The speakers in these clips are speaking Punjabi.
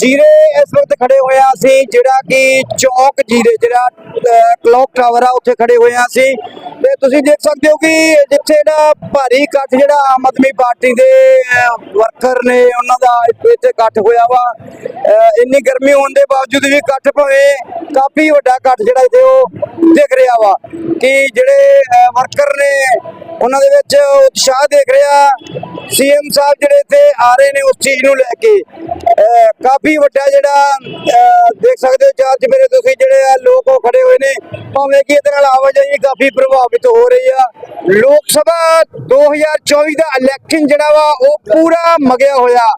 ਜੀਰੇ ਇਸ ਵਕਤ ਖੜੇ ਹੋਏ ਆ ਜਿਹੜਾ ਕਿ ਚੌਕ ਜੀਰੇ, ਜਿਹੜਾ ਕਲੌਕ ਟਾਵਰ ਆ, ਉੱਥੇ ਖੜੇ ਹੋਏ ਆ ਤੇ ਤੁਸੀਂ ਦੇਖ ਸਕਦੇ ਹੋ ਕਿ ਜਿੱਥੇ ਨਾ ਭਾਰੀ ਇਕੱਠ ਜਿਹੜਾ ਆਮ ਆਦਮੀ ਪਾਰਟੀ ਦੇ ਵਰਕਰ ਨੇ ਉਹਨਾਂ ਦਾ ਇੱਥੇ ਇਕੱਠ ਹੋਇਆ ਵਾ। ਇੰਨੀ ਗਰਮੀ ਹੋਣ ਦੇ ਬਾਵਜੂਦ ਵੀ ਇਕੱਠ ਭਾਵੇਂ ਕਾਫੀ ਵੱਡਾ ਇਕੱਠ ਜਿਹੜਾ ਇੱਥੇ ਉਹ ਦਿਖ ਰਿਹਾ ਵਾ ਕਿ ਜਿਹੜੇ ਵਰਕਰ ਨੇ ਉਹਨਾਂ ਦੇ ਵਿੱਚ ਉਤਸ਼ਾਹ ਦੇਖ ਰਿਹਾ ਸੀਐਮ ਸਾਹਿਬ ਜਿਹੜੇ ਇੱਥੇ ਆ ਰਹੇ ਨੇ ਉਸ ਚੀਜ਼ ਨੂੰ ਲੈ ਕੇ, ਅਹ, ਕਾਫੀ ਵੱਡਾ ਜਿਹੜਾ, ਅਹ, ਦੇਖ ਸਕਦੇ ਹੋ ਚਾਰ ਮੇਰੇ ਤੁਸੀਂ ਜਿਹੜੇ ਆ ਲੋਕ ਉਹ ਖੜੇ ਹੋਏ ਨੇ, ਭਾਵੇਂ ਕਿ ਇਹਦੇ ਨਾਲ ਆਵਾਜਾਈ ਕਾਫੀ ਪ੍ਰਭਾਵਿਤ ਹੋ ਰਹੀ ਆ। ਲੋਕ ਸਭਾ 2024 ਦਾ ਇਲੈਕਸ਼ਨ ਜਿਹੜਾ ਵਾ, ਉਹ ਪੂਰਾ ਮਗਿਆ ਹੋਇਆ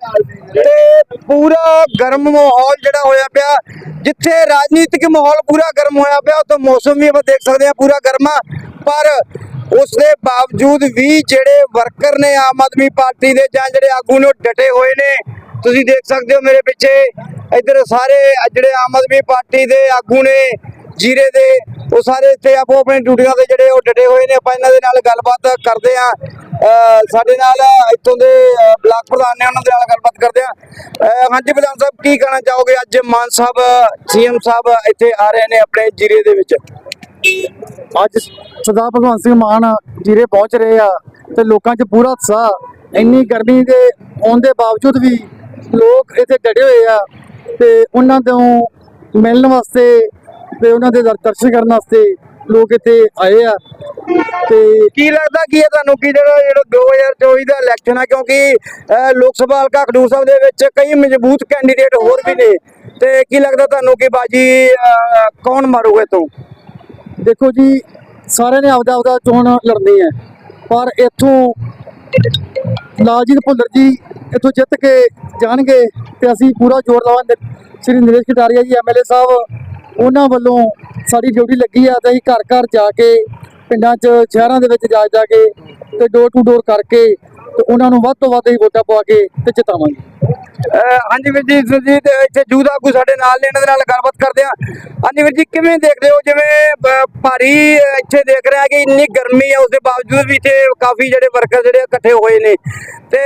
ਤੇ ਪੂਰਾ ਗਰਮ ਮਾਹੌਲ ਜਿਹੜਾ ਹੋਇਆ ਪਿਆ, ਜਿੱਥੇ ਰਾਜਨੀਤਿਕ ਮਾਹੌਲ ਪੂਰਾ ਗਰਮ ਹੋਇਆ ਪਿਆ ਉੱਥੇ ਮੌਸਮ ਵੀ ਆਪਾਂ ਦੇਖ ਸਕਦੇ ਆ ਪੂਰਾ ਗਰਮਾ ਪਰ ਉਸ ਦੇ ਬਾਵਜੂਦ ਵੀ ਜਿਹੜੇ ਵਰਕਰ ਨੇ ਆਮ ਆਦਮੀ ਪਾਰਟੀ ਦੇ ਜਾਂ ਜਿਹੜੇ ਆਗੂ ਨੇ ਉਹ ਡਟੇ ਹੋਏ ਨੇ। ਤੁਸੀਂ ਦੇਖ ਸਕਦੇ ਹੋ ਮੇਰੇ ਪਿੱਛੇ ਇੱਧਰ ਸਾਰੇ ਜਿਹੜੇ ਆਮ ਆਦਮੀ ਪਾਰਟੀ ਦੇ ਆਗੂ ਨੇ, ਜੀਰੇ ਦੇ, ਉਹ ਸਾਰੇ ਇੱਥੇ ਆਪੋ ਆਪਣੀ ਡਿਊਟੀਆਂ ਤੇ ਜਿਹੜੇ ਉਹ ਡਟੇ ਹੋਏ ਨੇ। ਆਪਾਂ ਇਹਨਾਂ ਦੇ ਨਾਲ ਗੱਲਬਾਤ ਕਰਦੇ ਆ ਸਾਡੇ ਨਾਲ ਇੱਥੋਂ ਦੇ ਬਲਾਕ ਪ੍ਰਧਾਨ ਨੇ ਉਹਨਾਂ ਦੇ ਨਾਲ ਗੱਲਬਾਤ ਕਰਦੇ ਆ ਹਾਂਜੀ ਪ੍ਰਧਾਨ ਸਾਹਿਬ, ਕੀ ਕਹਿਣਾ ਚਾਹੋਗੇ? ਅੱਜ ਮਾਨ ਸਾਹਿਬ, ਸੀਐਮ ਸਾਹਿਬ ਇੱਥੇ ਆ ਰਹੇ ਨੇ ਆਪਣੇ ਜੀਰੇ ਦੇ ਵਿੱਚ। ਅੱਜ ਸਰਦਾਰ ਭਗਵੰਤ ਸਿੰਘ ਮਾਨ ਜੀਰੇ ਪਹੁੰਚ ਰਹੇ ਆ ਤੇ ਲੋਕਾਂ 'ਚ ਪੂਰਾ ਉਤਸ਼ਾਹ ਇੰਨੀ ਗਰਮੀ ਦੇ ਆਉਣ ਦੇ ਬਾਵਜੂਦ ਵੀ ਲੋਕ ਇੱਥੇ ਡਟੇ ਹੋਏ ਆ ਤੇ ਉਹਨਾਂ ਤੋਂ ਮਿਲਣ ਵਾਸਤੇ ਤੇ ਉਹਨਾਂ ਦੇ ਦਰ- ਦਰਸ਼ਨ ਕਰਨ ਵਾਸਤੇ ਲੋਕ ਇੱਥੇ ਆਏ ਆ। ਤੇ ਕੀ ਲੱਗਦਾ ਕੀ ਹੈ ਤੁਹਾਨੂੰ? ਕਿ ਜਿਹੜਾ ਜਿਹੜਾ 2024 ਦਾ ਇਲੈਕਸ਼ਨ ਆ ਕਿਉਂਕਿ ਲੋਕ ਸਭਾ ਹਲਕਾ ਖਡੂਰ ਸਾਹਿਬ ਦੇ ਵਿੱਚ ਕਈ ਮਜ਼ਬੂਤ ਕੈਂਡੀਡੇਟ ਹੋਰ ਵੀ ਨੇ। ਤੇ ਕੀ ਲੱਗਦਾ ਤੁਹਾਨੂੰ ਕਿ ਬਾਜੀ ਕੌਣ ਮਾਰੂਗਾ ਤੋਂ ਦੇਖੋ ਜੀ ਸਾਰਿਆਂ ਨੇ ਆਪਦਾ ਆਪਦਾ ਚੋਣ ਲੜਨੀ ਹੈ। ਪਰ ਇੱਥੋਂ ਲਾਲਜੀਤ ਭੁੱਲਰ ਜੀ ਇੱਥੋਂ ਜਿੱਤ ਕੇ ਜਾਣਗੇ ਤੇ ਅਸੀਂ ਪੂਰਾ ਜ਼ੋਰ ਲਾਵਾਂਗੇ। ਸ੍ਰੀ ਨਰੇਸ਼ ਕਟਾਰੀਆ ਜੀ ਐਮਐਲਏ ਸਾਹਿਬ, ਉਹਨਾਂ ਵੱਲੋਂ ਸਾਡੀ ਡਿਊਟੀ ਲੱਗੀ ਆ ਤੇ ਅਸੀਂ ਘਰ ਘਰ ਜਾ ਕੇ ਪਿੰਡਾਂ 'ਚ, ਸ਼ਹਿਰਾਂ ਦੇ ਵਿੱਚ ਜਾ ਜਾ ਕੇ ਤੇ ਡੋਰ ਟੂ ਡੋਰ ਕਰਕੇ ਤੇ ਉਹਨਾਂ ਨੂੰ ਵੱਧ ਤੋਂ ਵੱਧ ਹੀ ਵੋਟਾਂ ਪਵਾ ਕੇ ਤੇ ਜਿਤਾਵਾਂਗੇ। ਹਾਂਜੀ ਵੀਰ ਜੀ, ਸੁਰਜੀਤ, ਇੱਥੇ ਜੂਦ ਆਗੂ ਸਾਡੇ ਨਾਲ ਨੇ, ਇਹਨਾਂ ਦੇ ਨਾਲ ਗੱਲਬਾਤ ਕਰਦੇ ਆ ਹਾਂਜੀ ਵੀਰ ਜੀ, ਕਿਵੇਂ ਦੇਖਦੇ ਹੋ? ਜਿਵੇਂ ਭਾਰੀ ਇੱਥੇ ਦੇਖ ਰਿਹਾ ਕਿ ਇੰਨੀ ਗਰਮੀ ਹੈ ਉਸ ਦੇ ਬਾਵਜੂਦ ਵੀ ਇੱਥੇ ਕਾਫੀ ਜਿਹੜੇ ਵਰਕਰ ਜਿਹੜੇ ਇਕੱਠੇ ਹੋਏ ਨੇ। ਤੇ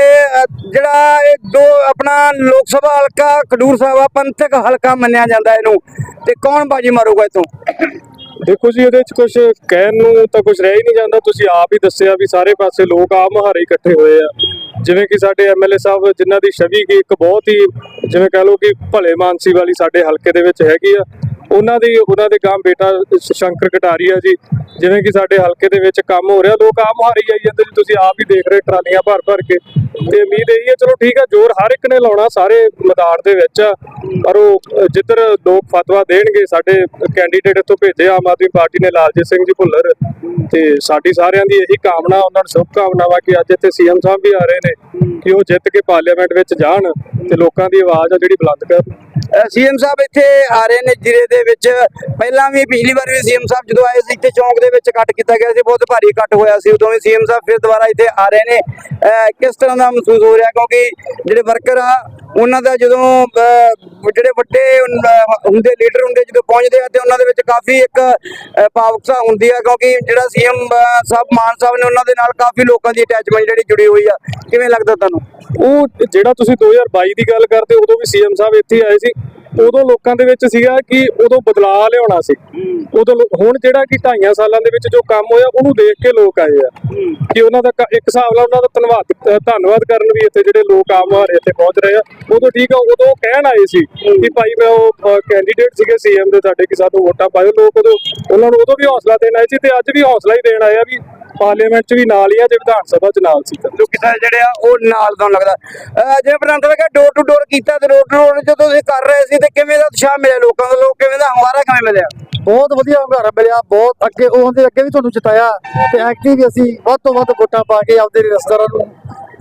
ਜਿਹੜਾ ਇਹ ਦੋ, ਆਪਣਾ ਲੋਕ ਸਭਾ ਹਲਕਾ, ਖਡੂਰ ਸਾਹਿਬ ਪੰਥਕ ਹਲਕਾ ਮੰਨਿਆ ਜਾਂਦਾ ਇਹਨੂੰ। ਤੇ ਕੌਣ ਬਾਜੀ ਮਾਰੂਗਾ ਇਥੋਂ? ਦੇਖੋ ਜੀ ਇਹਦੇ ਵਿੱਚ ਕੁਝ ਕਹਿਣ ਨੂੰ ਤਾਂ ਕੁਝ ਰਹਿ ਹੀ ਨਹੀਂ ਜਾਂਦਾ। ਤੁਸੀਂ ਆਪ ਹੀ ਦੱਸਿਆ ਵੀ ਸਾਰੇ ਪਾਸੇ ਲੋਕ ਆ ਮੁਹਾਰੇ ਇਕੱਠੇ ਹੋਏ ਆ। ਜਿਵੇਂ ਕਿ ਸਾਡੇ ਐਮਐਲਏ ਸਾਹਿਬ, ਜਿਨ੍ਹਾਂ ਦੀ ਛਵੀ ਕੀ ਇੱਕ ਬਹੁਤ ਹੀ ਜਿਵੇਂ ਕਹ ਲਓ ਕਿ ਭਲੇ ਮਾਨਸੀ ਵਾਲੀ ਸਾਡੇ ਹਲਕੇ ਦੇ ਵਿੱਚ ਹੈਗੀ ਆ, ਉਹਨਾਂ ਦੀ, ਉਹਨਾਂ ਦੇ ਕੰਮ ਬੇਟਾ ਸ਼- ਸ਼ੰਕਰ ਕਟਾਰੀਆ ਜੀ। ਜਿਵੇਂ ਕਿ ਸਾਡੇ ਹਲਕੇ ਦੇ ਵਿੱਚ ਕੰਮ ਹੋ ਰਿਹਾ, ਲੋਕ ਆ ਮੁਹਾਰੇ ਆਈ ਜਾਂਦੇ ਜੀ। ਤੁਸੀਂ ਆਪ ਹੀ ਦੇਖ ਰਹੇ ਟਰਾਲੀਆਂ ਭਰ ਭਰ ਕੇ। ਤੇ ਉਮੀਦ ਇਹੀ ਹੈ, ਚਲੋ ਠੀਕ ਹੈ ਜ਼ੋਰ ਹਰ ਇੱਕ ਨੇ ਲਾਉਣਾ ਸਾਰੇ ਮੈਦਾਨ ਦੇ ਵਿੱਚ, ਪਰ ਉਹ ਜਿੱਧਰ ਲੋਕ ਫਤਵਾ ਦੇਣਗੇ, ਸਾਡੇ ਕੈਂਡੀਡੇਟ ਇੱਥੋਂ ਭੇਜੇ, ਆਮ ਆਦਮੀ ਪਾਰਟੀ ਨੇ ਲਾਲਜੀਤ ਸਿੰਘ ਜੀ ਭੁੱਲਰ, ਤੇ ਸਾਡੀ ਸਾਰਿਆਂ ਦੀ ਇਹੀ ਕਾਮਨਾ, ਉਹਨਾਂ ਨੂੰ ਸ਼ੁਭ ਕਾਮਨਾਵਾਂ ਕਿ ਅੱਜ ਇੱਥੇ ਸੀਐਮ ਸਾਹਿਬ ਵੀ ਆ ਰਹੇ ਨੇ, ਕਿ ਉਹ ਜਿੱਤ ਕੇ ਪਾਰਲੀਮੈਂਟ ਵਿੱਚ ਜਾਣ ਤੇ ਲੋਕਾਂ ਦੀ ਆਵਾਜ਼ ਆ ਜਿਹੜੀ ਬੁਲੰਦ ਕਰਨ। ਸੀਐਮ ਸਾਹਿਬ ਇੱਥੇ ਆ ਰਹੇ ਨੇ ਜ਼ਿਲ੍ਹੇ ਦੇ ਵਿੱਚ, ਪਹਿਲਾਂ ਵੀ ਪਿਛਲੀ ਵਾਰ ਵੀ ਸੀਐਮ ਸਾਹਿਬ ਜਦੋਂ ਆਏ ਸੀ, ਇੱਥੇ ਚੌਂਕ ਦੇ ਵਿੱਚ ਇਕੱਠ ਕੀਤਾ ਗਿਆ ਸੀ, ਬਹੁਤ ਭਾਰੀ ਇਕੱਠ ਹੋਇਆ ਸੀ, ਉਦੋਂ ਵੀ ਸੀਐਮ ਸਾਹਿਬ ਫਿਰ ਦੁਬਾਰਾ ਇੱਥੇ ਆ ਰਹੇ ਨੇ। ਕਿਸ ਤਰ੍ਹਾਂ ਦਾ ਮਹਿਸੂਸ ਹੋ ਰਿਹਾ ਕਿਉਂਕਿ ਜਿਹੜੇ ਵਰਕਰ ਆ ਉਹਨਾਂ ਦਾ ਜਦੋਂ ਜਿਹੜੇ ਵੱਡੇ ਹੁੰਦੇ ਲੀਡਰ ਹੁੰਦੇ ਜਦੋਂ ਪਹੁੰਚਦੇ ਆ ਤੇ ਉਹਨਾਂ ਦੇ ਵਿੱਚ ਕਾਫੀ ਇੱਕ ਅਹ, ਹੁੰਦੀ ਆ ਕਿਉਂਕਿ ਜਿਹੜਾ ਸੀਐਮ ਸਾਹਿਬ ਮਾਨ ਸਾਹਿਬ ਨੇ ਉਹਨਾਂ ਦੇ ਨਾਲ ਕਾਫੀ ਲੋਕਾਂ ਦੀ ਅਟੈਚਮੈਂਟ ਜਿਹੜੀ ਜੁੜੀ ਹੋਈ ਆ। ਕਿਵੇਂ ਲੱਗਦਾ ਤੁਹਾਨੂੰ? ਉਹ ਜਿਹੜਾ ਤੁਸੀਂ 2022 ਦੀ ਗੱਲ ਕਰਦੇ ਉਦੋਂ ਵੀ ਸੀਐਮ ਸਾਹਿਬ ਇੱਥੇ ਆਏ ਸੀ। ਉਦੋਂ ਲੋਕਾਂ ਦੇ ਵਿੱਚ ਸੀਗਾ ਕਿ ਉਦੋਂ ਬਦਲਾਅ ਲਿਆਉਣਾ ਸੀ। ਉਦੋਂ ਹੁਣ ਜਿਹੜਾ ਕਿ ਢਾਈਆਂ ਸਾਲਾਂ ਦੇ ਵਿੱਚ ਜੋ ਕੰਮ ਹੋਇਆ ਉਹਨੂੰ ਦੇਖ ਕੇ ਲੋਕ ਆਏ ਆ। ਕਿ ਉਹਨਾਂ ਦਾ ਇੱਕ ਹਿਸਾਬ ਨਾਲ ਉਹਨਾਂ ਦਾ ਧੰਨਵਾਦ ਧੰਨਵਾਦ ਕਰਨ ਵੀ ਇੱਥੇ ਜਿਹੜੇ ਲੋਕ ਆਮ ਹਾਰੇ ਇੱਥੇ ਪਹੁੰਚ ਰਹੇ ਆ। ਉਦੋਂ ਠੀਕ ਆ ਉਦੋਂ ਕਹਿਣ ਆਏ ਸੀ ਕਿ ਭਾਈ ਮੈਂ ਉਹ ਕੈਂਡੀਡੇਟ ਸੀਗੇ ਸੀਐਮ ਦੇ ਸਾਡੇ ਕਿ ਸਾਨੂੰ ਵੋਟਾਂ ਪਾਇਓ। ਲੋਕ ਉਦੋਂ ਉਹਨਾਂ ਨੂੰ ਉਦੋਂ ਵੀ ਹੌਸਲਾ ਦੇਣ ਆਏ ਸੀ ਤੇ ਅੱਜ ਵੀ ਹੌਸਲਾ ਹੀ ਦੇਣ ਆਏ ਆ ਵੀ ਪਾਰਲੀਮੈਂਟ 'ਚ ਵੀ ਨਾਲ ਹੀ ਆ ਜੇ ਵਿਧਾਨ ਸਭਾ 'ਚ ਨਾਲ ਸੀ ਤਾਂ। ਲੋਕੀ ਸਾਰੇ ਜਿਹੜੇ ਆ ਉਹ ਨਾਲ ਦਾ ਲੱਗਦਾ। ਅਹ ਜਿਵੇਂ ਪ੍ਰਧਾਨ ਸਾਹਿਬ ਕਿ ਡੋਰ ਟੂ ਡੋਰ ਕੀਤਾ ਤੇ ਡੋਰ ਟੂ ਡੋਰ ਜਦੋਂ ਤੁਸੀਂ ਕਰ ਰਹੇ ਸੀ ਤੇ ਕਿਵੇਂ ਦਾ ਉਤਸ਼ਾਹ ਮਿਲਿਆ ਲੋਕਾਂ ਦਾ ਲੋਕ ਕਿਵੇਂ ਦਾ ਹਮਾਰਾ ਕਿਵੇਂ ਮਿਲਿਆ? ਬਹੁਤ ਵਧੀਆ ਹੁੰਗਾਰਾ ਮਿਲਿਆ ਬਹੁਤ ਅੱਗੇ ਉਹਦੇ ਅੱਗੇ ਵੀ ਤੁਹਾਨੂੰ ਜਿਤਾਇਆ ਤੇ ਐਕਟਿਵ ਵੀ ਅਸੀਂ ਵੱਧ ਤੋਂ ਵੱਧ ਵੋਟਾਂ ਪਾ ਕੇ ਆਪਦੇ ਰਿਸ਼ਤੇਦਾਰਾਂ ਨੂੰ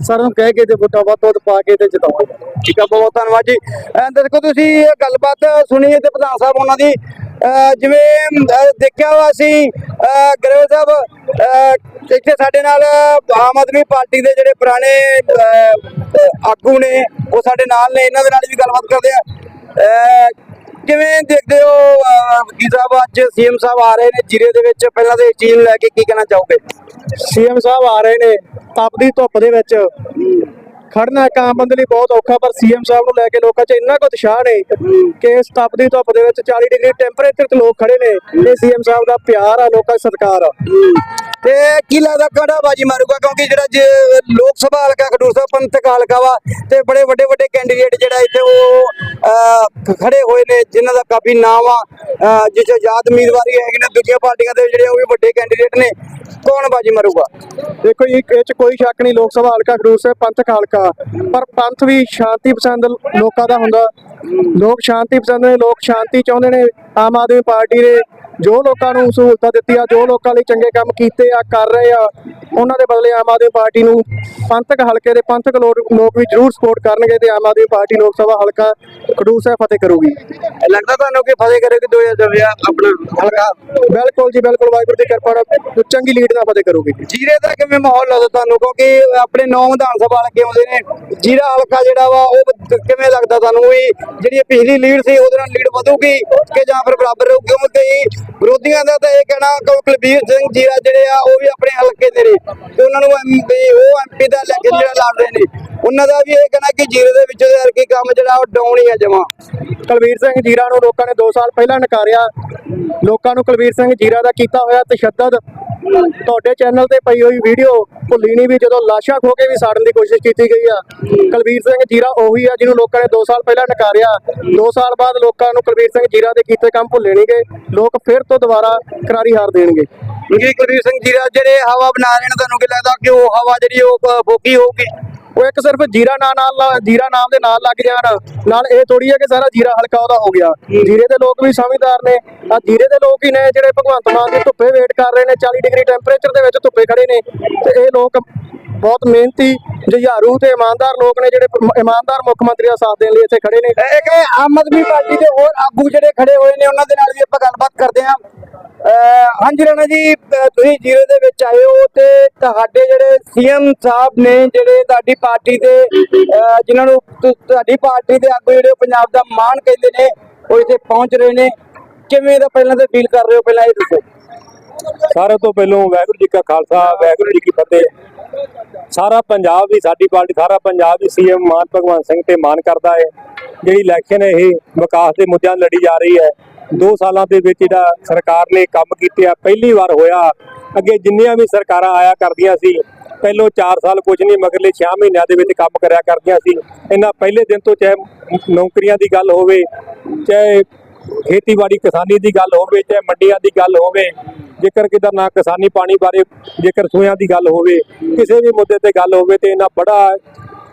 ਸਾਰਿਆਂ ਨੂੰ ਕਹਿ ਕੇ ਤੇ ਵੋਟਾਂ ਵੱਧ ਤੋਂ ਵੱਧ ਪਾ ਕੇ ਤੇ ਜਿਤਾਵਾਂਗੇ। ਠੀਕ ਆ ਬਹੁਤ ਧੰਨਵਾਦ ਜੀ। ਅਹ ਦੇਖੋ ਤੁਸੀਂ ਇਹ ਗੱਲਬਾਤ ਸੁਣੀ ਤੇ ਪ੍ਰਧਾਨ ਸਾਹਿਬ ਉਹਨਾਂ ਦੀ ਜਿਵੇਂ ਦੇਖਿਆ ਵਾ ਅਸੀਂ ਅਹ ਗਰੇਵਾਲ ਸਾਹਿਬ ਇੱਥੇ ਸਾਡੇ ਨਾਲ ਆਮ ਆਦਮੀ ਪਾਰਟੀ ਦੇ ਜਿਹੜੇ ਪੁਰਾਣੇ ਆਗੂ ਨੇ, ਉਹ ਸਾਡੇ ਨਾਲ ਨੇ, ਇਹਨਾਂ ਦੇ ਨਾਲ ਵੀ ਗੱਲਬਾਤ ਕਰਦੇ ਆ। ਕਿਵੇਂ ਦੇਖਦੇ ਹੋ ਵਕੀਲ ਸਾਹਿਬ, ਅੱਜ ਸੀਐਮ ਸਾਹਿਬ ਆ ਰਹੇ ਨੇ ਜੀਰੇ ਦੇ ਵਿੱਚ, ਪਹਿਲਾਂ ਤੇ ਇਸ ਚੀਜ਼ ਨੂੰ ਲੈ ਕੇ ਕੀ ਕਹਿਣਾ ਚਾਹੋਗੇ? ਸੀਐਮ ਸਾਹਿਬ ਆ ਰਹੇ ਨੇ ਤਪਦੀ ਧੁੱਪ ਦੇ ਵਿੱਚ। ਖੜਨਾ ਇੱਕ ਆਮ ਬੰਦੇ ਲਈ ਬਹੁਤ ਔਖਾ, ਪਰ ਸੀਐਮ ਸਾਹਿਬ ਨੂੰ ਲੈ ਕੇ ਲੋਕਾਂ 'ਚ ਇੰਨਾ ਕੁ ਉਤਸ਼ਾਹ ਨੇ ਕਿ ਇਸ ਤਪਦੀ ਧੁੱਪ ਦੇ ਵਿੱਚ 40 ਡਿਗਰੀ ਟੈਂਪਰੇਚਰ 'ਤੇ ਲੋਕ ਖੜੇ ਨੇ। ਇਹ ਸੀਐਮ ਸਾਹਿਬ ਦਾ ਪਿਆਰ ਆ, ਲੋਕਾਂ ਦਾ ਸਤਿਕਾਰ ਆ। ਤੇ ਕੀ ਲੱਗਦਾ ਕਿਹੜਾ ਬਾਜੀ ਮਾਰੂਗਾ? ਕਿਉਂਕਿ ਜਿਹੜਾ ਲੋਕ ਸਭਾ ਹਲਕਾ, ਖਡੂਰ ਸਾਹਿਬ, ਪੰਥਕ ਹਲਕਾ ਵਾ, ਤੇ ਬੜੇ ਵੱਡੇ ਵੱਡੇ ਕੈਂਡੀਡੇਟ ਜਿਹੜਾ ਇੱਥੇ ਉਹ ਖੜੇ ਹੋਏ ਨੇ, ਜਿਨ੍ਹਾਂ ਦਾ ਕਾਫੀ ਨਾਮ ਆ। ਜਿਸ ਆਜ਼ਾਦ ਉਮੀਦਵਾਰੀ ਹੈਗੇ ਨੇ, ਦੂਜੀਆਂ ਪਾਰਟੀਆਂ ਦੇ ਜਿਹੜੇ ਉਹ ਵੀ ਵੱਡੇ ਕੈਂਡੀਡੇਟ ਨੇ। ਕੌਣ ਬਾਜੀ ਮਾਰੂਗਾ? ਦੇਖੋ ਜੀ, ਇਹ 'ਚ ਕੋਈ ਸ਼ੱਕ ਨਹੀਂ, ਲੋਕ ਸਭਾ ਹਲਕਾ, ਖਡੂਰ ਸਾਹਿਬ, ਪੰਥਕ ਹਲਕਾ। ਪਰ ਪੰਥ ਵੀ ਸ਼ਾਂਤੀ ਪਸੰਦ ਲੋਕਾਂ ਦਾ ਹੁੰਦਾ। ਲੋਕ ਸ਼ਾਂਤੀ ਪਸੰਦ ਨੇ, ਲੋਕ ਸ਼ਾਂਤੀ ਚਾਹੁੰਦੇ ਨੇ, ਆਮ ਆਦਮੀ ਪਾਰਟੀ ਦੇ ਜੋ ਲੋਕਾਂ ਨੂੰ ਸਹੂਲਤਾਂ ਦਿੱਤੀਆਂ ਜੋ ਲੋਕਾਂ ਲਈ ਚੰਗੇ ਕੰਮ ਕੀਤੇ ਆ ਕਰ ਰਹੇ ਆ ਉਹਨਾਂ ਦੇ ਬਦਲੇ ਆਮ ਆਦਮੀ ਪਾਰਟੀ ਨੂੰ ਪੰਥਕ ਹਲਕੇ ਦੇ ਪੰਥਕ ਲੋਕ ਵੀ ਜ਼ਰੂਰ ਸਪੋਰਟ ਕਰਨਗੇ ਤੇ ਆਮ ਆਦਮੀ ਪਾਰਟੀ ਲੋਕ ਸਭਾ ਹਲਕਾ ਖਡੂਰ ਸਾਹਿਬ ਫਤਿਹ ਕਰੂਗੀ। ਲੱਗਦਾ ਤੁਹਾਨੂੰ ਕਿ ਫਤਿਹ ਕਰੇਗੀ 2024 ਆਪਣਾ ਹਲਕਾ? ਬਿਲਕੁਲ ਜੀ ਬਿਲਕੁਲ ਵਾਹਿਗੁਰੂ ਦੀ ਕਿਰਪਾ ਨਾਲ ਚੰਗੀ ਲੀਡ ਨਾਲ ਫਤਿਹ ਕਰੂਗੀ। ਜੀਰੇ ਦਾ ਕਿਵੇਂ ਮਾਹੌਲ ਲੱਗਦਾ ਤੁਹਾਨੂੰ? ਕਿਉਂਕਿ ਆਪਣੇ ਨੌ ਵਿਧਾਨ ਸਭਾ ਹਲਕੇ ਆਉਂਦੇ ਨੇ ਜੀਰਾ ਹਲਕਾ ਜਿਹੜਾ ਵਾ ਉਹ ਕਿਵੇਂ ਲੱਗਦਾ ਤੁਹਾਨੂੰ ਵੀ ਜਿਹੜੀ ਪਿਛਲੀ ਲੀਡ ਸੀ ਉਹਦੇ ਨਾਲ ਲੀਡ ਵਧੂਗੀ ਕਿ ਜਾਂ ਫਿਰ ਬਰਾਬਰ ਰਹੂ ਕਿਉਂਕਿ ਵਿਰੋਧੀਆਂ ਦਾ ਤਾਂ ਇਹ ਕਹਿਣਾ ਕਿ ਕੁਲਬੀਰ ਸਿੰਘ ਜੀਰਾ ਜਿਹੜੇ ਆ, ਉਹ ਵੀ ਆਪਣੇ ਹਲਕੇ ਦੇ ਨੇ ਤੇ ਉਹਨਾਂ ਨੂੰ ਐਮਪੀ ਉਹ ਐਮਪੀ ਦਾ ਇਲੈਕਸ਼ਨ ਜਿਹੜਾ ਲੜ ਰਹੇ ਨੇ। ਉਹਨਾਂ ਦਾ ਵੀ ਇਹ ਕਹਿਣਾ ਕਿ ਜੀਰੇ ਦੇ ਵਿੱਚ ਉਹਦੇ ਹਲਕੇ ਕੰਮ ਜਿਹੜਾ ਉਹ ਡਾਊਨ ਹੀ ਆ ਜਮਾ। ਕੁਲਬੀਰ ਸਿੰਘ ਜੀਰਾ ਨੂੰ ਲੋਕਾਂ ਨੇ 2 ਸਾਲ ਪਹਿਲਾਂ ਨਕਾਰਿਆ। ਲੋਕਾਂ ਨੂੰ ਕੁਲਬੀਰ ਸਿੰਘ ਜੀਰਾ ਦਾ ਕੀਤਾ ਹੋਇਆ ਤਸ਼ੱਦਦ। ਤੁਹਾਡੇ ਚੈਨਲ ਤੇ ਪਈ ਹੋਈ ਵੀਡੀਓ ਭੁੱਲੀ ਵੀ ਜਦੋਂ ਲਾਸ਼ਾਂ ਖੋ ਕੇ ਵੀ ਸਾੜਨ ਦੀ ਕੋਸ਼ਿਸ਼ ਕੀਤੀ ਗਈ ਆ। ਕੁਲਵੀਰ ਸਿੰਘ ਜੀਰਾ ਉਹੀ ਆ ਜਿਹਨੂੰ ਲੋਕਾਂ ਨੇ 2 ਸਾਲ ਪਹਿਲਾਂ ਨਕਾਰਿਆ। 2 ਸਾਲ ਬਾਅਦ ਲੋਕਾਂ ਨੂੰ ਕੁਲਵੀਰ ਸਿੰਘ ਜੀਰਾ ਦੇ ਕੀਤੇ ਕੰਮ ਭੁੱਲੇ ਨਹੀਂਗੇ ਲੋਕ ਫਿਰ ਤੋਂ ਦੁਬਾਰਾ ਕਰਾਰੀ ਹਾਰ ਦੇਣਗੇ। ਕਿ ਕੁਲਬੀਰ ਸਿੰਘ ਜੀਰਾ, ਜਿਹੜੇ ਹਵਾ ਬਣਾ ਰਹੇ ਨੇ, ਤੁਹਾਨੂੰ ਕੀ ਲੱਗਦਾ ਕਿ ਉਹ ਹਵਾ ਜਿਹੜੀ ਉਹ ਫੋਕੀ ਹੋਊਗੀ? ਉਹ ਇੱਕ ਸਿਰਫ ਜੀਰਾ ਨਾਂ ਨਾਲ ਜੀਰਾ ਨਾਮ ਦੇ ਨਾਲ ਲੱਗ ਜਾਣ। ਨਾਲ ਇਹ ਥੋੜੀ ਹੈ ਕਿ ਸਾਰਾ ਜੀਰਾ ਹਲਕਾ ਉਹਦਾ ਹੋ ਗਿਆ। ਜੀਰੇ ਦੇ ਲੋਕ ਵੀ ਸਮਝਦਾਰ ਨੇ। ਆ ਜੀਰੇ ਦੇ ਲੋਕ ਹੀ ਨੇ ਜਿਹੜੇ ਭਗਵੰਤ ਮਾਨ ਦੀ ਧੁੱਪੇ ਵੇਟ ਕਰ ਰਹੇ ਨੇ। 40 ਡਿਗਰੀ ਟੈਂਪਰੇਚਰ ਦੇ ਵਿੱਚ ਧੁੱਪੇ ਖੜੇ ਨੇ। ਤੇ ਇਹ ਲੋਕ ਬਹੁਤ ਮਿਹਨਤੀ ਜੁਝਾਰੂ ਤੇ ਇਮਾਨਦਾਰ ਲੋਕ ਨੇ ਜਿਹੜੇ ਇਮਾਨਦਾਰ ਮੁੱਖ ਮੰਤਰੀ ਦਾ ਸਾਥ ਦੇਣ ਲਈ ਇੱਥੇ ਖੜੇ ਨੇ। ਇੱਕ ਆਮ ਆਦਮੀ ਪਾਰਟੀ ਦੇ ਹੋਰ ਆਗੂ ਜਿਹੜੇ ਖੜੇ ਹੋਏ ਨੇ, ਉਹਨਾਂ ਦੇ ਨਾਲ ਵੀ ਆਪਾਂ ਗੱਲਬਾਤ ਕਰਦੇ ਹਾਂ। ਹਾਂਜੀ ਰਾਣਾ ਜੀ ਤੁਸੀਂ ਜੀਰੋ ਦੇ ਵਿੱਚ ਆਏ ਹੋ ਤੇ ਤੁਹਾਡੇ ਜਿਹੜੇ ਸੀਐਮ ਸਾਹਿਬ ਨੇ, ਜਿਹੜੇ ਤੁਹਾਡੀ ਪਾਰਟੀ ਦੇ, ਅਹ ਜਿਨ੍ਹਾਂ ਨੂੰ ਤੁਹਾਡੀ ਪਾਰਟੀ ਦੇ ਆਗੂ ਜਿਹੜੇ ਉਹ ਪੰਜਾਬ ਦਾ ਮਾਣ ਕਹਿੰਦੇ ਨੇ, ਉਹ ਇੱਥੇ ਪਹੁੰਚ ਰਹੇ ਨੇ। ਕਿਵੇਂ ਦਾ ਪਹਿਲਾਂ ਤੇ ਫੀਲ ਕਰ ਰਹੇ ਹੋ? ਪਹਿਲਾਂ ਇਹ ਦੱਸੋ। ਸਾਰਿਆਂ ਤੋਂ ਪਹਿਲਾਂ ਵਾਹਿਗੁਰੂ ਜੀ ਕਾ ਖਾਲਸਾ, ਵਾਹਿਗੁਰੂ ਜੀ ਕੀ ਫਤਿਹ। ਸਾਰਾ ਪੰਜਾਬ ਦੀ ਸਾਡੀ ਪਾਰਟੀ, ਸਾਰਾ ਪੰਜਾਬ ਵੀ ਸੀਐਮ ਮਾਨ ਭਗਵੰਤ ਸਿੰਘ ਤੇ ਮਾਨ ਕਰਦਾ ਹੈ। ਜਿਹੜੀ ਇਲੈਕਸ਼ਨ ਹੈ ਇਹ ਵਿਕਾਸ ਦੇ ਮੁੱਦਿਆਂ ਲੜੀ ਜਾ ਰਹੀ ਹੈ। 2 ਸਾਲਾਂ ਦੇ ਵਿੱਚ ਜਿਹੜਾ ਸਰਕਾਰ ਨੇ ਕੰਮ ਕੀਤੇ ਆ, ਪਹਿਲੀ ਵਾਰ ਹੋਇਆ। ਅੱਗੇ ਜਿੰਨੀਆਂ ਵੀ ਸਰਕਾਰਾਂ ਆਇਆ ਕਰਦੀਆਂ ਸੀ, ਪਹਿਲੋਂ 4 ਸਾਲ ਕੁਝ ਨਹੀਂ, ਮਗਰਲੇ 6 ਮਹੀਨਿਆਂ ਦੇ ਵਿੱਚ ਕੰਮ ਕਰਿਆ ਕਰਦੀਆਂ ਸੀ। ਇਹਨਾਂ ਪਹਿਲੇ ਦਿਨ ਤੋਂ ਚਾਹੇ ਨੌਕਰੀਆਂ ਦੀ ਗੱਲ ਹੋਵੇ, ਚਾਹੇ ਖੇਤੀਬਾੜੀ ਕਿਸਾਨੀ ਦੀ ਗੱਲ ਹੋਵੇ ਚਾਹੇ ਮੰਡੀਆਂ ਦੀ ਗੱਲ ਹੋਵੇ, ਜੇਕਰ ਕਿਤੇ ਨਾ ਕਿਸਾਨੀ ਪਾਣੀ ਬਾਰੇ, ਜੇਕਰ ਸੂਆਂ ਦੀ ਗੱਲ ਹੋਵੇ, ਕਿਸੇ ਵੀ ਮੁੱਦੇ ਤੇ ਗੱਲ ਹੋਵੇ ਤੇ ਇਹਨਾਂ ਬੜਾ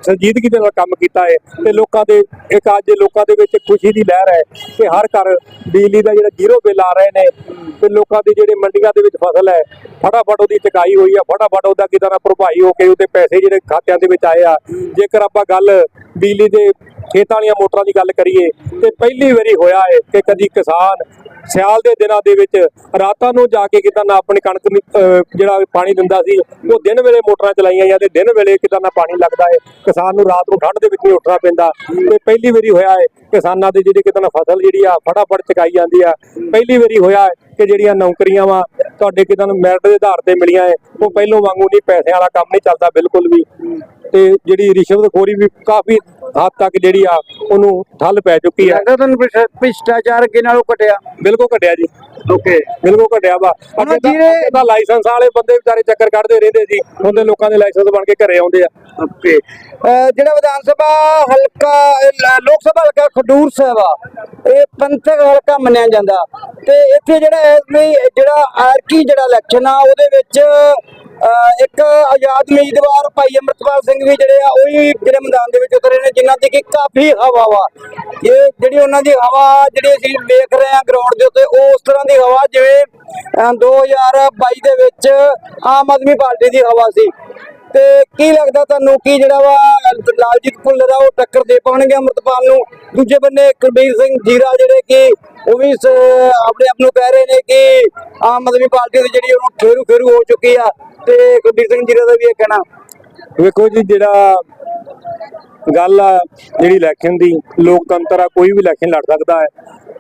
ਸੰਜੀਦਗੀ ਦੇ ਨਾਲ ਕੰਮ ਕੀਤਾ ਹੈ ਤੇ ਲੋਕਾਂ ਦੇ, ਇੱਕ ਅੱਜ ਲੋਕਾਂ ਦੇ ਵਿੱਚ ਖੁਸ਼ੀ ਦੀ ਲਹਿਰ ਹੈ ਕਿ ਹਰ ਘਰ ਬਿਜਲੀ ਦਾ ਜਿਹੜਾ ਜ਼ੀਰੋ ਬਿੱਲ ਆ ਰਹੇ ਨੇ ਤੇ ਲੋਕਾਂ ਦੀ ਜਿਹੜੇ ਮੰਡੀਆਂ ਦੇ ਵਿੱਚ ਫਸਲ ਹੈ, ਫਟਾਫਟ ਉਹਦੀ ਚਕਾਈ ਹੋਈ ਆ, ਫਟਾਫਟ ਉਹਦਾ ਕਿਦਾਂ ਨਾ ਭਰਪਾਈ ਹੋ ਕੇ ਉਹਦੇ ਪੈਸੇ ਜਿਹੜੇ ਖਾਤਿਆਂ ਦੇ ਵਿੱਚ ਆਏ ਆ। ਜੇਕਰ ਆਪਾਂ ਗੱਲ ਬਿਜਲੀ ਦੇ ਖੇਤਾਂ ਵਾਲੀਆਂ ਮੋਟਰਾਂ ਦੀ ਗੱਲ ਕਰੀਏ ਤੇ ਪਹਿਲੀ ਵਾਰੀ ਹੋਇਆ ਹੈ ਕਿ ਕਦੀ ਕਿਸਾਨ ਸਿਆਲ ਦੇ ਦਿਨਾਂ ਦੇ ਵਿੱਚ ਰਾਤਾਂ ਨੂੰ ਜਾ ਕੇ ਕਿਦਾਂ ਨਾ ਆਪਣੀ ਕਣਕ ਜਿਹੜਾ ਪਾਣੀ ਦਿੰਦਾ ਸੀ, ਉਹ ਦਿਨ ਵੇਲੇ ਮੋਟਰਾਂ ਚਲਾਈਆਂ ਜਾਂਦੇ ਦਿਨ ਵੇਲੇ ਕਿਦਾਂ ਨਾ ਪਾਣੀ ਲੱਗਦਾ ਹੈ ਕਿਸਾਨ ਨੂੰ ਰਾਤ ਨੂੰ ਠੰਡ ਦੇ ਵਿੱਚ ਨਹੀਂ ਉੱਠਣਾ ਪੈਂਦਾ। ਤੇ ਪਹਿਲੀ ਵਾਰੀ ਹੋਇਆ ਹੈ ਕਿਸਾਨਾਂ ਦੀ ਜਿਹੜੀ ਕਿਦਾਂ ਫਸਲ ਜਿਹੜੀ ਆ, ਫਟਾਫਟ ਚਕਾਈ ਜਾਂਦੀ ਆ। ਪਹਿਲੀ ਵਾਰੀ ਹੋਇਆ ਹੈ ਕਿ ਜਿਹੜੀਆਂ ਨੌਕਰੀਆਂ ਵਾ, ਤੁਹਾਡੇ ਕਿਦਾਂ ਨੂੰ ਮੈਰਿਟ ਦੇ ਆਧਾਰ ਤੇ ਮਿਲੀਆਂ ਹੈ ਉਹ ਪਹਿਲੋਂ ਵਾਂਗੂ ਨਹੀਂ ਪੈਸਿਆਂ ਵਾਲਾ ਕੰਮ ਨਹੀਂ ਚੱਲਦਾ ਬਿਲਕੁਲ ਵੀ। ਤੇ ਜਿਹੜੀ ਰਿਸ਼ਵਤਖੋਰੀ ਵੀ ਕਾਫੀ ਹੱਦ ਤੱਕ ਜਿਹੜੀ ਆ ਉਹਨੂੰ ਠੱਲ ਪੈ ਚੁੱਕੀ ਹੈ ਲੱਗਦਾ ਤੁਹਾਨੂੰ ਭ੍ਰਿਸ਼ਟ- ਭ੍ਰਿਸ਼ਟਾਚਾਰ ਅੱਗੇ ਨਾਲੋਂ ਘਟਿਆ? ਬਿਲਕੁਲ ਘਟਿਆ ਜੀ। ਓਕੇ ਬਿਲਕੁਲ ਘਟਿਆ ਵਾ। ਅੱਗੇ ਤਾਂ ਅੱਗੇ ਤਾਂ ਲਾਇਸੈਂਸ ਵਾਲੇ ਬੰਦੇ ਵਿਚਾਰੇ ਚੱਕਰ ਕੱਢਦੇ ਰਹਿੰਦੇ ਸੀ ਹੁਣ ਤੇ ਲੋਕਾਂ ਦੇ ਲਾਇਸੈਂਸ ਬਣ ਕੇ ਘਰੇ ਆਉਂਦੇ ਆ। ਓਕੇ ਜਿਹੜਾ ਵਿਧਾਨ ਸਭਾ ਹਲਕਾ ਲ- ਲੋਕ ਸਭਾ ਹਲਕਾ ਖਡੂਰ ਸਾਹਿਬ ਆ ਇਹ ਪੰਥਕ ਹਲਕਾ ਮੰਨਿਆ ਜਾਂਦਾ। ਤੇ ਇੱਥੇ ਜਿਹੜਾ ਇਸ ਲਈ ਜਿਹੜਾ ਆਰਕੀ ਜਿਹੜਾ ਇਲੈਕਸ਼ਨ ਆ ਉਹਦੇ ਵਿੱਚ ਇੱਕ ਆਜ਼ਾਦ ਉਮੀਦਵਾਰ ਭਾਈ ਅਮਰਤਪਾਲ ਸਿੰਘ ਵੀ ਜਿਹੜੇ ਆ ਉਹ ਵੀ ਜਿਹੜੇ ਮੈਦਾਨ ਦੇ ਵਿੱਚ ਉਤਰੇ ਨੇ ਜਿਨ੍ਹਾਂ ਦੀ ਕਿ ਕਾਫੀ ਹਵਾ ਵਾ। ਇਹ ਜਿਹੜੀ ਉਹਨਾਂ ਦੀ ਹਵਾ ਜਿਹੜੀ ਅਸੀਂ ਵੇਖ ਰਹੇ ਹਾਂ ਗਰਾਊਂਡ ਦੇ ਉੱਤੇ ਉਹ ਉਸ ਤਰ੍ਹਾਂ ਦੀ ਹਵਾ ਜਿਵੇਂ ਅਹ, 2022 ਦੇ ਵਿੱਚ ਆਮ ਆਦਮੀ ਪਾਰਟੀ ਦੀ ਹਵਾ ਸੀ। ਤੇ ਕੀ ਲੱਗਦਾ ਤੁਹਾਨੂੰ ਕੀ ਜਿਹੜਾ ਵਾ ਲਾਲਜੀਤ ਭੁੱਲਰ ਆ ਉਹ ਟੱਕਰ ਦੇ ਪਾਉਣਗੇ ਅਮਰਤਪਾਲ ਨੂੰ? ਦੂਜੇ ਬੰਨੇ ਕੁਲਬੀਰ ਸਿੰਘ ਜੀਰਾ ਜਿਹੜੇ ਕਿ ਉਹ ਵੀ ਆਪਣੇ ਆਪ ਨੂੰ ਕਹਿ ਰਹੇ ਨੇ ਕਿ ਆਮ ਆਦਮੀ ਪਾਰਟੀ ਦੀ ਜਿਹੜੀ ਉਹਨੂੰ ਖੇਰੂ ਖੇਰੂ ਹੋ ਚੁੱਕੀ ਆ ਤੇ ਕੁਲਬੀਰ ਸਿੰਘ ਜੀਰਾ ਦਾ ਵੀ ਇਹ ਕਹਿਣਾ। ਵੇਖੋ ਜੀ ਜਿਹੜਾ ਗੱਲ ਆ, ਜਿਹੜੀ ਇਲੈਕਸ਼ਨ ਦੀ, ਲੋਕਤੰਤਰ ਆ, ਕੋਈ ਵੀ ਇਲੈਕਸ਼ਨ ਲੜ ਸਕਦਾ ਹੈ।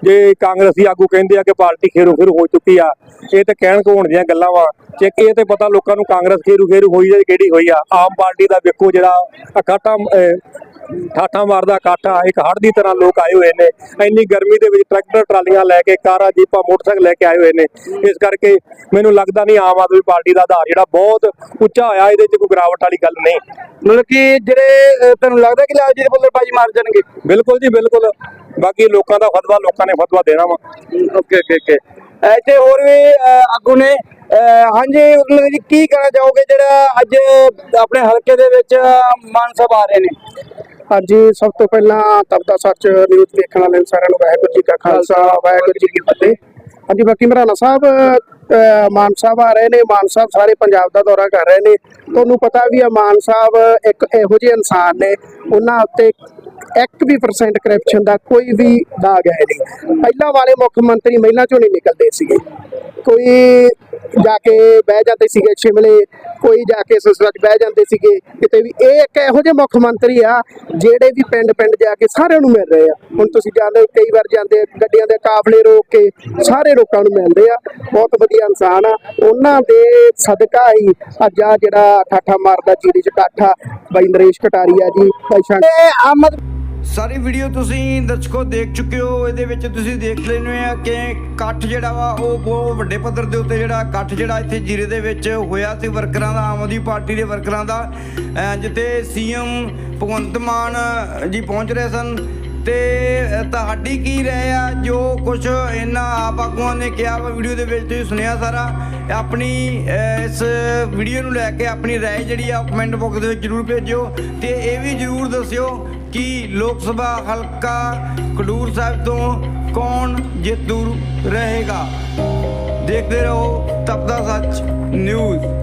ਜੇ ਕਾਂਗਰਸੀ ਆਗੂ ਕਹਿੰਦੇ ਆ ਕਿ ਪਾਰਟੀ ਖੇਰੂ ਖੇਰੂ ਹੋ ਚੁੱਕੀ ਆ ਇਹ ਤੇ ਕਹਿਣ ਕਹਾਉਣ ਦੀਆਂ ਗੱਲਾਂ ਵਾ। ਜੇ ਇਹ ਤੇ ਪਤਾ ਲੋਕਾਂ ਨੂੰ ਕਾਂਗਰਸ ਖੇਰੂ ਖੇਰੂ ਹੋਈ ਜਾਂ ਕਿਹੜੀ ਹੋਈ ਆ ਆਮ ਪਾਰਟੀ ਦਾ ਵੇਖੋ ਜਿਹੜਾ ਇਕੱਠਾ ਠਾਠਾ ਮਾਰਦਾ ਇਕੱਠਾ ਇੱਕ ਹੜ ਦੀ ਤਰ੍ਹਾਂ ਲੋਕ ਆਏ ਹੋਏ ਨੇ। ਇੰਨੀ ਗਰਮੀ ਦੇ ਵਿੱਚ ਟਰੈਕਟਰ ਟਰਾਲੀਆਂ ਲੈ ਕੇ ਕਾਰਾਂ ਜੀਪਾਂ ਮੋਟਰਸਾਈਕਲ ਲੈ ਕੇ ਆਏ ਹੋਏ ਨੇ। ਇਸ ਕਰਕੇ ਮੈਨੂੰ ਲੱਗਦਾ ਨਹੀਂ ਆਮ ਆਦਮੀ ਪਾਰਟੀ ਦਾ ਆਧਾਰ ਜਿਹੜਾ ਬਹੁਤ ਉੱਚਾ ਹੋਇਆ ਇਹਦੇ 'ਚ ਕੋਈ ਗਿਰਾਵਟ ਵਾਲੀ ਗੱਲ ਨਹੀਂ। ਮਤਲਬ ਕਿ ਜਿਹੜੇ ਤੁਹਾਨੂੰ ਲੱਗਦਾ ਕਿ ਲਾਲਜੀਤ ਭੁੱਲਰ ਬਾਜੀ ਮਾਰ ਜਾਣਗੇ? ਬਿਲਕੁਲ ਜੀ ਬਿਲਕੁਲ। ਬਾਕੀ ਲੋਕਾਂ ਦਾ ਫਤਵਾ ਲੋਕਾਂ ਨੇ ਫਤਵਾ ਦੇਣਾ ਵਾ। Okay okay okay. ਇੱਥੇ ਹੋਰ ਵੀ ਆਗੂ ਨੇ। ਹਾਂਜੀ ਮਤਲਬ ਜੀ ਕੀ ਕਹਿਣਾ ਚਾਹੋਗੇ ਜਿਹੜਾ ਅੱਜ ਆਪਣੇ ਹਲਕੇ ਦੇ ਵਿੱਚ ਮਾਨ ਸਾਹਿਬ ਆ ਰਹੇ ਨੇ? ਹਾਂਜੀ ਸਭ ਤੋਂ ਪਹਿਲਾਂ ਤਬਦਾ ਸੱਚ ਨਿਊਜ਼ ਦੇਖਣ ਵਾਲੇ ਸਾਰਿਆਂ ਨੂੰ ਵਾਹਿਗੁਰੂ ਜੀ ਕਾ ਖਾਲਸਾ ਵਾਹਿਗੁਰੂ ਜੀ ਕੀ ਫਤਿਹ। ਹਾਂਜੀ ਬਾਕੀ ਮਰਾਣਾ ਸਾਹਿਬ ਮਾਨ ਸਾਹਿਬ ਆ ਰਹੇ ਨੇ ਮਾਨ ਸਾਹਿਬ ਸਾਰੇ ਪੰਜਾਬ ਦਾ ਦੌਰਾ ਕਰ ਰਹੇ ਨੇ। ਤੁਹਾਨੂੰ ਪਤਾ ਵੀ ਆ ਮਾਨ ਸਾਹਿਬ ਇੱਕ ਇਹੋ ਜਿਹੇ ਇਨਸਾਨ ਨੇ ਉਹਨਾਂ ਉੱਤੇ ਇੱਕ ਵੀ ਪਰਸੈਂਟ ਕਰਪਸ਼ਨ ਦਾ ਕੋਈ ਵੀ ਦਾਗ ਹੈ ਨਹੀਂ। ਪਹਿਲਾਂ ਵਾਲੇ ਮੁੱਖ ਮੰਤਰੀ ਮਹਿਲਾ ਚੋਂ ਨਹੀਂ ਨਿਕਲਦੇ ਸੀਗੇ। ਕੋਈ ਜਾ ਕੇ ਬਹਿ ਜਾਂਦੇ ਸੀਗੇ ਸ਼ਿਮਲੇ, ਕੋਈ ਜਾ ਕੇ ਸਿਸਟਰ ਬਹਿ ਜਾਂਦੇ ਸੀਗੇ ਕਿਤੇ ਵੀ। ਇਹ ਇੱਕ ਇਹੋ ਜਿਹੇ ਮੁੱਖ ਮੰਤਰੀ ਆ, ਜਿਹੜੇ ਵੀ ਪਿੰਡ ਪਿੰਡ ਜਾ ਕੇ ਸਾਰਿਆਂ ਨੂੰ ਮਿਲ ਰਹੇ ਆ। ਹੁਣ ਤੁਸੀਂ ਜਾਂਦੇ ਕਈ ਵਾਰ ਜਾਂਦੇ ਗੱਡੀਆਂ ਦੇ ਕਾਫਲੇ ਰੋਕ ਕੇ ਸਾਰੇ ਲੋਕਾਂ ਨੂੰ ਮਿਲਦੇ ਆ। ਬਹੁਤ ਵਧੀਆ ਇਨਸਾਨ ਆ। ਉਹਨਾਂ ਦੇ ਸਦਕਾ ਹੀ ਅੱਜ ਆ ਜਿਹੜਾ ਠਾਠਾ ਮਾਰਦਾ ਚੀਰੀ ਚ ਕਾਠਾ ਬਾਈ ਨਰੇਸ਼ ਕਟਾਰੀਆ ਜੀ, ਬਾਈ ਸ਼ੰਕਰ ਤੇ ਸਾਰੀ ਵੀਡੀਓ ਤੁਸੀਂ ਦਰਸ਼ਕੋ ਦੇਖ ਚੁੱਕੇ ਹੋ। ਇਹਦੇ ਵਿੱਚ ਤੁਸੀਂ ਦੇਖ ਲੈਣੇ ਆ ਕਿ ਇਕੱਠ ਜਿਹੜਾ ਵਾ, ਉਹ ਬਹੁਤ ਵੱਡੇ ਪੱਧਰ ਦੇ ਉੱਤੇ ਜਿਹੜਾ ਇਕੱਠ ਜਿਹੜਾ ਇੱਥੇ ਜੀਰੇ ਦੇ ਵਿੱਚ ਹੋਇਆ ਸੀ ਵਰਕਰਾਂ ਦਾ, ਆਮ ਆਦਮੀ ਪਾਰਟੀ ਦੇ ਵਰਕਰਾਂ ਦਾ। ਅਹ ਜਿੱਥੇ ਸੀਐਮ ਭਗਵੰਤ ਮਾਨ ਜੀ ਪਹੁੰਚ ਰਹੇ ਸਨ ਤੇ ਤੁਹਾਡੀ ਕੀ ਰਹਿ ਆ, ਜੋ ਕੁਝ ਇਹਨਾਂ ਆਪ ਆਗੂਆਂ ਨੇ ਕਿਹਾ ਵਾ ਵੀਡੀਓ ਦੇ ਵਿੱਚ, ਤੁਸੀਂ ਸੁਣਿਆ ਸਾਰਾ। ਆਪਣੀ ਇਸ ਵੀਡੀਓ ਨੂੰ ਲੈ ਕੇ ਆਪਣੀ ਰਾਏ ਜਿਹੜੀ ਆ ਕਮੈਂਟ ਬਾਕਸ ਦੇ ਵਿੱਚ ਜਰੂਰ ਭੇਜਿਓ ਤੇ ਇਹ ਵੀ ਜਰੂਰ ਦੱਸਿਓ ਕੀ ਲੋਕ ਸਭਾ ਹਲਕਾ ਖਡੂਰ ਸਾਹਿਬ ਤੋਂ ਕੌਣ ਜੇਤੂ ਰਹੇਗਾ? ਦੇਖਦੇ ਰਹੋ ਤਪਦਾ ਸੱਚ ਨਿਊਜ਼।